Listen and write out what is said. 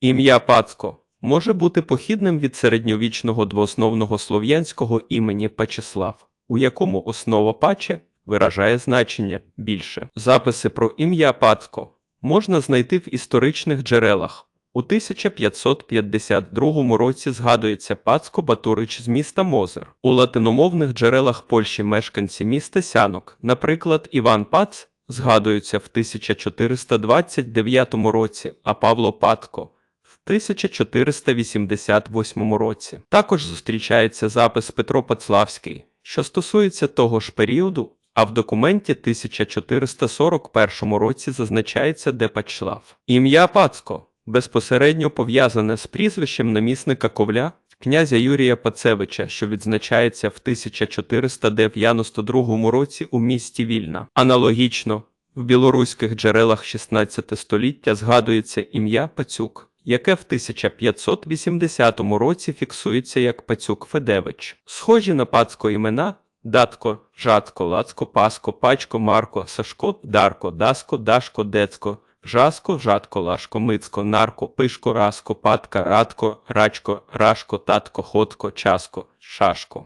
Ім'я Пацко може бути похідним від середньовічного двоосновного слов'янського імені Пачеслав, у якому основа паче виражає значення більше. Записи про ім'я Пацко можна знайти в історичних джерелах. У 1552 році згадується Пацко Батурич з міста Мозер. У латиномовних джерелах Польщі мешканці міста Сянок, наприклад, Іван Пац, згадуються в 1429 році, а Павло Патко 1488 році. Також зустрічається запис Петро Пацлавський, що стосується того ж періоду, а в документі 1441 році зазначається Депачлав. Ім'я Пацко безпосередньо пов'язане з прізвищем намісника Ковля, князя Юрія Пацевича, що відзначається в 1492 році у місті Вільна. Аналогічно, в білоруських джерелах 16 століття згадується ім'я Пацюк, яке в 1580 році фіксується як Пацюк Федевич. Схожі на пацько імена Датко, Жацко, Лацко, Паско, Пачко, Марко, Сашко, Дарко, Даско, Дашко, Децько, Жаско, Жатко, Лашко, Мицько, Нарко, Пишко, Раско, Патка, Радко, Рачко, Рашко, Татко, Ходко, Часко, Шашко.